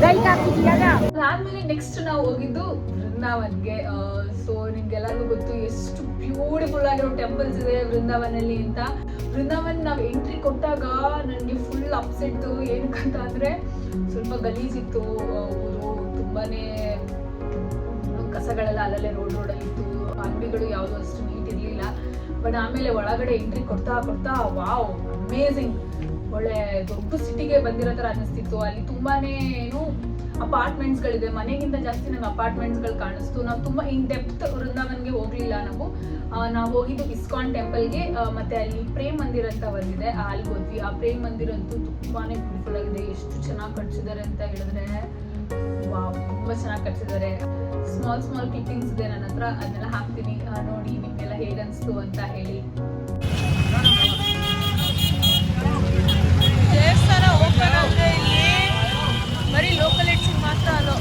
ಅದಾದ್ಮೇಲೆ ನೆಕ್ಸ್ಟ್ ನಾವು ಹೋಗಿದ್ದು ವೃಂದಾವನ್ಗೆ. ಸೊ ನಿಮ್ಗೆಲ್ಲರಿಗೂ ಗೊತ್ತು ಎಷ್ಟು ಬ್ಯೂಟಿಫುಲ್ ಆಗಿರೋ ಟೆಂಪಲ್ಸ್ ಇದೆ ವೃಂದಾವನಲ್ಲಿ ಅಂತ. ವೃಂದಾವನ್ ನಾವು ಎಂಟ್ರಿ ಕೊಟ್ಟಾಗ ನನಗೆ ಫುಲ್ ಅಪ್ಸೆಟ್ ಏನಕ್ಕಂತ ಅಂದರೆ ಸ್ವಲ್ಪ ಗಲೀಜಿತ್ತು. ಊರು ತುಂಬಾನೇ ಕಸಗಳೆಲ್ಲ ಅಲ್ಲಲ್ಲೇ ರೋಡ್ ರೋಡ್ ಇತ್ತು. ಅಂಗಡಿಗಳು ಯಾವುದು ಅಷ್ಟು ನೀಟ್ ಇರಲಿಲ್ಲ. ಬಟ್ ಆಮೇಲೆ ಒಳಗಡೆ ಎಂಟ್ರಿ ಕೊಡ್ತಾ ಕೊಡ್ತಾ ವಾವ್ ಅಮೇಝಿಂಗ್ ಒಳ್ಳೆ ದೊಡ್ಡ ಸಿಟಿಗೆ ಬಂದಿರೋ ಥರ ಅನ್ನಿಸ್ತಿತ್ತು. ಅಲ್ಲಿ ತುಂಬಾನೇ ಏನು ಅಪಾರ್ಟ್ಮೆಂಟ್ಸ್ಗಳಿದೆ. ಮನೆಗಿಂತ ಜಾಸ್ತಿ ನಂಗೆ ಅಪಾರ್ಟ್ಮೆಂಟ್ಸ್ಗಳು ಕಾಣಿಸ್ತು. ನಾವು ತುಂಬ ಇನ್ ಡೆಪ್ತ್ ವೃಂದಾವನ್ಗೆ ಹೋಗಲಿಲ್ಲ ನಾವು. ನಾವು ಹೋಗಿದ್ದು ಇಸ್ಕಾನ್ ಟೆಂಪಲ್ಗೆ. ಮತ್ತೆ ಅಲ್ಲಿ ಪ್ರೇಮ್ ಮಂದಿರ್ ಅಂತ ಬಂದಿದೆ. ಅಲ್ಲಿ ಹೋದ್ವಿ. ಆ ಪ್ರೇಮ್ ಮಂದಿರ್ ಅಂತೂ ತುಂಬಾನೇ ಬ್ಯೂಟಿಫುಲ್ ಆಗಿದೆ. ಎಷ್ಟು ಚೆನ್ನಾಗಿ ಕಟ್ಸಿದ್ದಾರೆ ಅಂತ ಹೇಳಿದ್ರೆ ತುಂಬ ಚೆನ್ನಾಗಿ ಕಟ್ಸಿದ್ದಾರೆ. ಸ್ಮಾಲ್ ಸ್ಮಾಲ್ ಕ್ಲಿಪ್ಪಿಂಗ್ಸ್ ಇದೆ ನನ್ನ ಹತ್ರ. ಅದನ್ನೆಲ್ಲ ಹಾಕ್ತೀನಿ. ನೋಡಿ, ನಿಮ್ಗೆಲ್ಲ ಹೇಗನ್ಸ್ತು ಅಂತ ಹೇಳಿ ದೇವಸ್ಥಾನ ಓಪನ್ ಅಂದ್ರೆ ಇಲ್ಲಿ ಬರೀ ಲೋಕಲ್ ಇಟ್ಸಿಗೆ ಮಾತ್ರ ಅಲೋ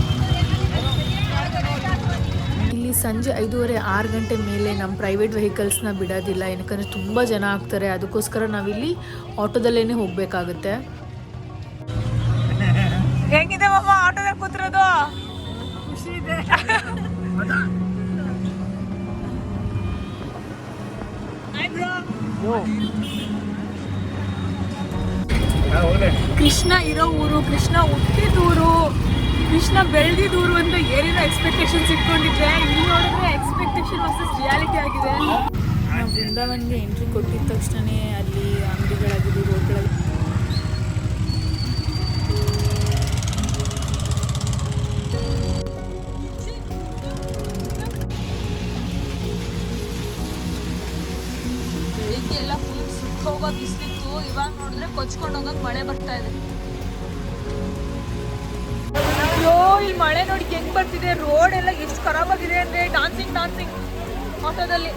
ಇಲ್ಲಿ ಸಂಜೆ ಐದೂವರೆ ಆರು ಗಂಟೆ ಮೇಲೆ ನಮ್ಮ ಪ್ರೈವೇಟ್ ವೆಹಿಕಲ್ಸ್ನ ಬಿಡೋದಿಲ್ಲ. ಏನಕ್ಕಂದರೆ ತುಂಬ ಜನ ಆಗ್ತಾರೆ. ಅದಕ್ಕೋಸ್ಕರ ನಾವಿಲ್ಲಿ ಆಟೋದಲ್ಲೇ ಹೋಗಬೇಕಾಗುತ್ತೆ. ಹೆಂಗಿದೆ ಮಾಮ ಆಟೋದಲ್ಲಿ ಕೂತಿರೋದು? ಖುಷಿ ಇದೆ. ಕೃಷ್ಣ ಇರೋ ಊರು ಕೃಷ್ಣ ಹುಟ್ಟಿದೂರು ಬೆಳೆದಿದೂರು ಅಂತ ಏನೇನೋ ಎಕ್ಸ್ಪೆಕ್ಟೇಷನ್ಸ್ ಇಟ್ಕೊಂಡಿದ್ರೆ ಇಲ್ಲಿ ನೋಡಿದ್ರೆ ಎಕ್ಸ್ಪೆಕ್ಟೇಷನ್ ವರ್ಸಸ್ ರಿಯಾಲಿಟಿ ಆಗಿದೆ. ನಾವು ವೃಂದಾವನ್ಗೆ ಎಂಟ್ರಿ ಕೊಟ್ಟಿದ ತಕ್ಷಣವೇ ಅಲ್ಲಿ ಅಂಗಡಿಗಳಾಗಿದ್ದು ರೋಡ್ಗಳಾಗಿ ಬೆಳಿಗ್ಗೆ ಎಲ್ಲ ಫುಲ್ ಸುತ್ತ ಹೋಗೋ ಬಿಸಿಲಿತ್ತು. ಇವಾಗ ನೋಡಿದ್ರೆ ಕೊಚ್ಕೊಂಡು ಹೋಗೋಕೆ ಮಳೆ ಬರ್ತಾ ಇದೆ. ಅಯ್ಯೋ ಇಲ್ಲಿ ಮಳೆ ನೋಡಿ ಹೆಂಗ್ ಬರ್ತಿದೆ. ರೋಡ್ ಎಲ್ಲ ಎಷ್ಟು ಖರಾಬ್ ಆಗಿದೆ ಅಂದ್ರೆ ಡಾನ್ಸಿಂಗ್ ಡಾನ್ಸಿಂಗ್ ಆಟೋದಲ್ಲಿ.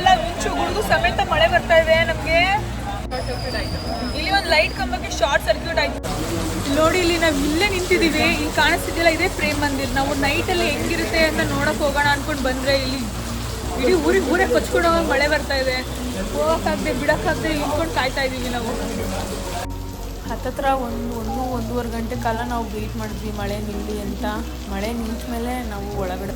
ಎಲ್ಲ ಮಿಂಚು ಗುಡುಗು ಸಮೇತ ಮಳೆ ಬರ್ತಾ ಇದೆ. ನಮ್ಗೆ ಇಲ್ಲಿ ಒಂದು ಲೈಟ್ ಕಂಬಕ್ಕೆ ಶಾರ್ಟ್ ಸರ್ಕ್ಯೂಟ್ ಆಯ್ತು. ನೋಡಿ, ಇಲ್ಲಿ ನಾವು ಇಲ್ಲೇ ನಿಂತಿದೀವಿ. ಇಲ್ಲಿ ಕಾಣಿಸ್ತಿದ್ದಿಲ್ಲ, ಇದೇ ಪ್ರೇಮ್ ಮಂದಿರ್. ನಾವು ನೈಟ್ ಅಲ್ಲಿ ಹೆಂಗಿರುತ್ತೆ ಅಂತ ನೋಡಕ್ ಹೋಗೋಣ ಅನ್ಕೊಂಡ್ ಬಂದ್ರೆ ಇಲ್ಲಿ ಇಡೀ ಊರಿಗೆ ಊರೇ ಕೊಚ್ಕೊಂಡು ಮಳೆ ಬರ್ತಾ ಇದೆ. ಹೋಗಕ್ಕಾಗದೆ, ಬಿಡಕ್ಕಾಗದೆ ನಿಂತ್ಕೊಂಡು ಕಾಯ್ತಾ ಇದೀವಿ ನಾವು. ಹತ್ತತ್ರ ಒಂದು ಒಂದು, ಒಂದೂವರೆ ಗಂಟೆ ಕಾಲ ನಾವು ವೆಯ್ಟ್ ಮಾಡಿದ್ವಿ, ಮಳೆ ನಿಲ್ಲಿ ಅಂತ. ಮಳೆ ನಿಂತ ಮೇಲೆ ನಾವು ಒಳಗಡೆ.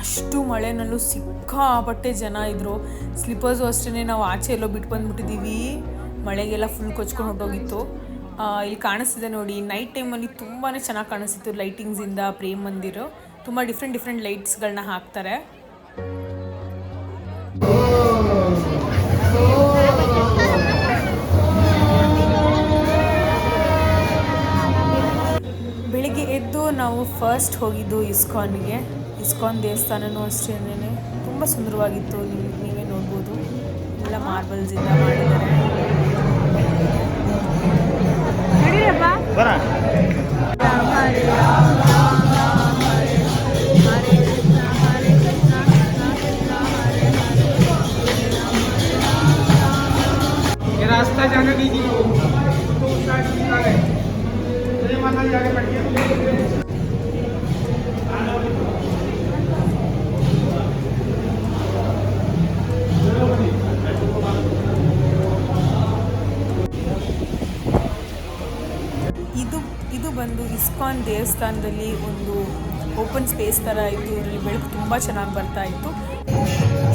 ಅಷ್ಟು ಮಳೆನಲ್ಲೂ ಸಿಕ್ಕಾಪಟ್ಟೆ ಜನ ಇದ್ದರು ಸ್ಲಿಪ್ಪರ್ಸು ಅಷ್ಟೇ ನಾವು ಆಚೆ ಎಲ್ಲೋ ಬಿಟ್ಟು ಬಂದ್ಬಿಟ್ಟಿದ್ದೀವಿ ಮಳೆಗೆಲ್ಲ ಫುಲ್ ಕೊಚ್ಕೊಂಡು ಹೊಟ್ಟೋಗಿತ್ತು ಇಲ್ಲಿ ಕಾಣಿಸ್ತಿದೆ ನೋಡಿ ನೈಟ್ ಟೈಮಲ್ಲಿ ತುಂಬಾ ಚೆನ್ನಾಗಿ ಕಾಣಿಸ್ತಿತ್ತು ಲೈಟಿಂಗ್ಸಿಂದ ಪ್ರೇಮ್ ಮಂದಿರು. ತುಂಬ ಡಿಫ್ರೆಂಟ್ ಡಿಫ್ರೆಂಟ್ ಲೈಟ್ಸ್ಗಳನ್ನ ಹಾಕ್ತಾರೆ. ಬೆಳಿಗ್ಗೆ ಎದ್ದು ನಾವು ಫಸ್ಟ್ ಹೋಗಿದ್ದು ಇಸ್ಕಾನ್ಗೆ. ಇಸ್ಕಾನ್ ದೇವಸ್ಥಾನನೂ ಅಷ್ಟೇನೆ ತುಂಬ ಸುಂದರವಾಗಿತ್ತು. ನೀವು ನೀವೇ ನೋಡ್ಬೋದು. ಎಲ್ಲ ಮಾರ್ಬಲ್ಸಿಂದ ಮಾಡಿದ್ದಾರೆ. ಇಸ್ಕಾನ್ ದೇವಸ್ಥಾನದಲ್ಲಿ ಒಂದು ಓಪನ್ ಸ್ಪೇಸ್ ಥರ ಇತ್ತು. ಇದರಲ್ಲಿ ಬೆಳಕು ತುಂಬ ಚೆನ್ನಾಗಿ ಬರ್ತಾ ಇತ್ತು.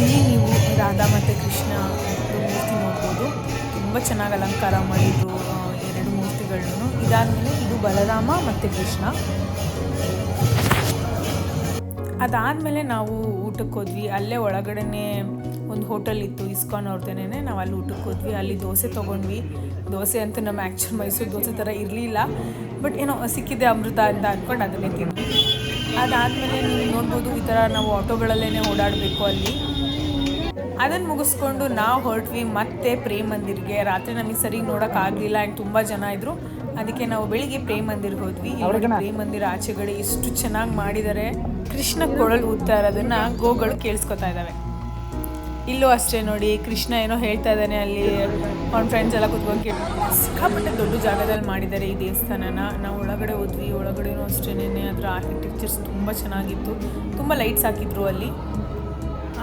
ಇಲ್ಲಿ ನೀವು ರಾಧಾ ಮತ್ತು ಕೃಷ್ಣ ಮೂರ್ತಿ ನೋಡ್ಬೋದು. ತುಂಬ ಚೆನ್ನಾಗಿ ಅಲಂಕಾರ ಮಾಡಿದ್ರು ಎರಡು ಮೂರ್ತಿಗಳನ್ನು. ಇದಾದಮೇಲೆ ಇದು ಬಲರಾಮ ಮತ್ತು ಕೃಷ್ಣ. ಅದಾದಮೇಲೆ ನಾವು ಊಟಕ್ಕೆ ಹೋದ್ವಿ. ಅಲ್ಲೇ ಒಳಗಡೆನೆ ಒಂದು ಹೋಟೆಲ್ ಇತ್ತು ಇಸ್ಕಾನ್ ಅವ್ರದ್ದೇನೆ ನಾವು ಅಲ್ಲಿ ಊಟಕ್ಕೆ ಹೋದ್ವಿ ಅಲ್ಲಿ ದೋಸೆ ತೊಗೊಂಡ್ವಿ. ದೋಸೆ ಅಂತ ನಮ್ಮ ಆ್ಯಕ್ಚುಲ್ ಮೈಸೂರು ದೋಸೆ ಥರ ಇರಲಿಲ್ಲ. ಬಟ್ ಏನೋ ಸಿಕ್ಕಿದೆ ಅಮೃತ ಅಂತ ಅಂದ್ಕೊಂಡು ಅದನ್ನೇ ತಿಂದ್ವಿ. ಅದಾದಮೇಲೆ ನೀವು ನೋಡ್ಬೋದು ಈ ಥರ ನಾವು ಆಟೋಗಳಲ್ಲೇ ಓಡಾಡಬೇಕು ಅಲ್ಲಿ. ಅದನ್ನು ಮುಗಿಸ್ಕೊಂಡು ನಾವು ಹೊರಟ್ವಿ ಮತ್ತೆ ಪ್ರೇಮ್ ಮಂದಿರ್ಗೆ ರಾತ್ರಿ ನಮಗೆ ಸರಿ ನೋಡೋಕ್ಕಾಗಲಿಲ್ಲ ಆ್ಯಂಡ್ ತುಂಬ ಜನ ಇದ್ದರು ಅದಕ್ಕೆ ನಾವು ಬೆಳಿಗ್ಗೆ ಪ್ರೇಮ್ ಮಂದಿರ್ಗೆ ಹೋದ್ವಿ ಪ್ರೇಮ್ ಮಂದಿರ ಆಚೆಗಡೆ ಎಷ್ಟು ಚೆನ್ನಾಗಿ ಮಾಡಿದ್ದಾರೆ ಕೃಷ್ಣ ಕೊಳಲು ಊದ್ತಾ ಇರೋದನ್ನು ಗೋಗಳು ಕೇಳಿಸ್ಕೊತಾ ಇದ್ದಾವೆ ಇಲ್ಲೂ ಅಷ್ಟೇ ನೋಡಿ, ಕೃಷ್ಣ ಏನೋ ಹೇಳ್ತಾ ಇದ್ದಾನೆ ಅಲ್ಲಿ, ಅವ್ನ ಫ್ರೆಂಡ್ಸ್ ಎಲ್ಲ ಕುತ್ಕೊಂಡು ಸಿಕ್ಕಾಪಟ್ಟೆ ದೊಡ್ಡ ಜಾಗದಲ್ಲಿ ಮಾಡಿದ್ದಾರೆ ಈ ದೇವಸ್ಥಾನನ. ನಾವು ಒಳಗಡೆ ಹೋದ್ವಿ ಒಳಗಡೆನೂ ಅಷ್ಟೇನೆ ಅದರ ಆರ್ಕಿಟೆಕ್ಚರ್ಸ್ ತುಂಬ ಚೆನ್ನಾಗಿತ್ತು. ತುಂಬ ಲೈಟ್ಸ್ ಹಾಕಿದ್ರು ಅಲ್ಲಿ.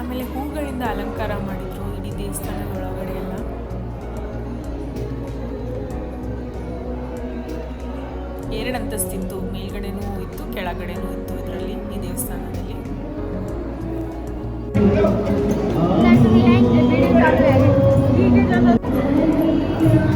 ಆಮೇಲೆ ಹೂಗಳಿಂದ ಅಲಂಕಾರ ಮಾಡಿದ್ರು ಇಡೀ ದೇವಸ್ಥಾನದ ಒಳಗಡೆ ಎಲ್ಲ. ಎರಡು ಅಂತಸ್ತಿತ್ತು ಮೇಲ್ಗಡೆನೂ ಇತ್ತು, ಕೆಳಗಡೆನೂ ಇತ್ತು ಇದರಲ್ಲಿ ಈ ದೇವಸ್ಥಾನದಲ್ಲಿ. Thank you.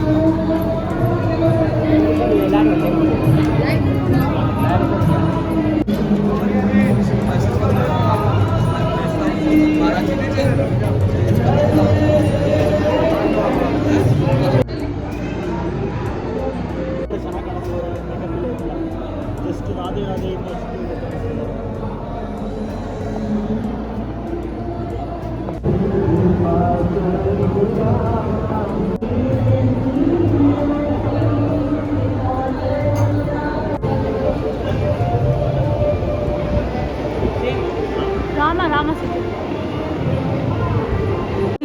ರಾಮ ರಾಮ ಸಿಕ್ಕಿದೆ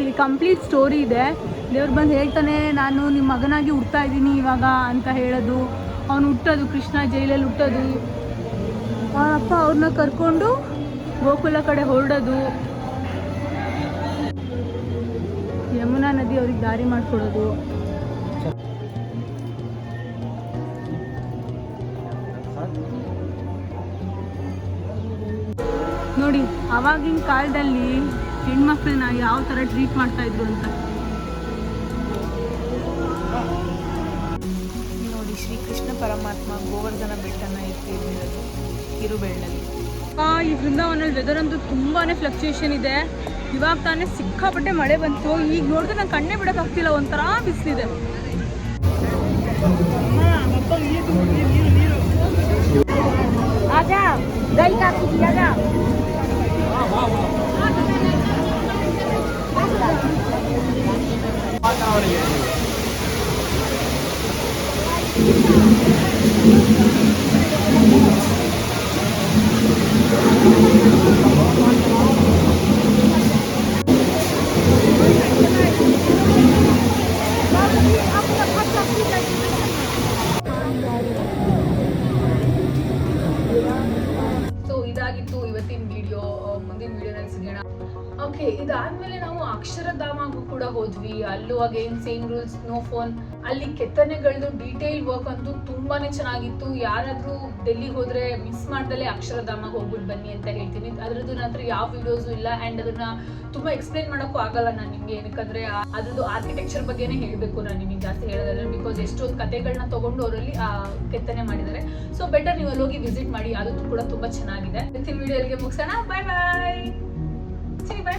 ಇಲ್ಲಿ ಕಂಪ್ಲೀಟ್ ಸ್ಟೋರಿ ಇದೆ. ದೇವ್ರು ಬಂದು ಹೇಳ್ತಾನೆ, ನಾನು ನಿಮ್ಮ ಮಗನಾಗಿ ಹುಡ್ತಾ ಇದ್ದೀನಿ ಇವಾಗ ಅಂತ ಹೇಳೋದು. ಅವನು ಹುಟ್ಟೋದು ಕೃಷ್ಣ, ಜೈಲಲ್ಲಿ ಹುಟ್ಟೋದು. ಅಪ್ಪ ಅವ್ರನ್ನ ಕರ್ಕೊಂಡು ಗೋಕುಲ ಕಡೆ ಹೊರಡೋದು. ಯಮುನಾ ನದಿ ಅವ್ರಿಗೆ ದಾರಿ ಮಾಡಿಕೊಡೋದು. ಅವಾಗಿನ ಕಾಲದಲ್ಲಿ ಹೆಣ್ಮಕ್ಳನ್ನ ಯಾವ ಥರ ಟ್ರೀಟ್ ಮಾಡ್ತಾ ಇದ್ರು ಅಂತ? ನೋಡಿ ಶ್ರೀಕೃಷ್ಣ ಪರಮಾತ್ಮ ಗೋವರ್ಧನ ಬೆಟ್ಟನ ಎತ್ತಿರೋದು ಕಿರುಬೆಳ್ಳಲ್ಲಿ ಈ ಬೃಂದಾವನಲ್ಲಿ ವೆದರ್ ಅಂತೂ ತುಂಬಾನೇ ಫ್ಲಕ್ಚುಯೇಷನ್ ಇದೆ. ಇವಾಗ ತಾನೇ ಸಿಕ್ಕಾಪಟ್ಟೆ ಮಳೆ ಬಂತು. ಈಗ ನೋಡಿದ್ರೆ ನಂಗೆ ಕಣ್ಣೇ ಬಿಡೋಕ್ಕಾಗ್ತಿಲ್ಲ ಒಂಥರ ಬಿಸಿಲಿದೆ. ಸೊ ಓಕೆ ಇದಾದ್ಮೇಲೆ ನಾವು ಅಕ್ಷರಧಾಮಗೂ ಕೂಡ ಹೋದ್ವಿ. ಅಲ್ಲೂ again same rules no phone ಅಲ್ಲಿ ಕೆತ್ತನೆಗಳದ್ದು ಡೀಟೇಲ್ ವರ್ಕ್ ಅಂತೂ ತುಂಬಾನೇ ಚೆನ್ನಾಗಿತ್ತು. ಯಾರಾದ್ರೂ ಡೆಲ್ಲಿಗೆ ಹೋದ್ರೆ ಮಿಸ್ ಮಾಡ್ದಲೇ ಅಕ್ಷರಧಾಮಕ್ಕೆ ಹೋಗ್ಬಿಟ್ಟು ಬನ್ನಿ ಅಂತ ಹೇಳ್ತೀನಿ. ಅದ್ರದ್ದು ನಂತರ ಯಾವ ವಿಡಿಯೋಸು ಇಲ್ಲ ಆ್ಯಂಡ್ ಅದನ್ನ ತುಂಬಾ ಎಕ್ಸ್ಪ್ಲೈನ್ ಮಾಡೋಕ್ಕೂ ಆಗಲ್ಲ ನಾನು ನಿಮ್ಗೆ. ಏನಕ್ಕಂದ್ರೆ ಅದ್ರದ್ದು ಆರ್ಕಿಟೆಕ್ಚರ್ ಬಗ್ಗೆನೇ ಹೇಳಬೇಕು ನಾನು ನಿಮಗೆ ಜಾಸ್ತಿ ಹೇಳೋದಾದ್ರೆ. ಬಿಕಾಸ್ ಎಷ್ಟೊಂದು ಕಥೆಗಳನ್ನ ತಗೊಂಡು ಅವರಲ್ಲಿ ಕೆತ್ತನೆ ಮಾಡಿದ್ದಾರೆ. ಸೊ ಬೆಟರ್ ನೀವು ಅಲ್ಲಿ ಹೋಗಿ ವಿಸಿಟ್ ಮಾಡಿ. ಅದು ಕೂಡ ತುಂಬಾ ಚೆನ್ನಾಗಿದೆ. ವಿಡಿಯೋ ಮುಗಿಸೋಣ ಬಾಯ್ ಬಾಯ್ ಬಾಯ್ YouTuber.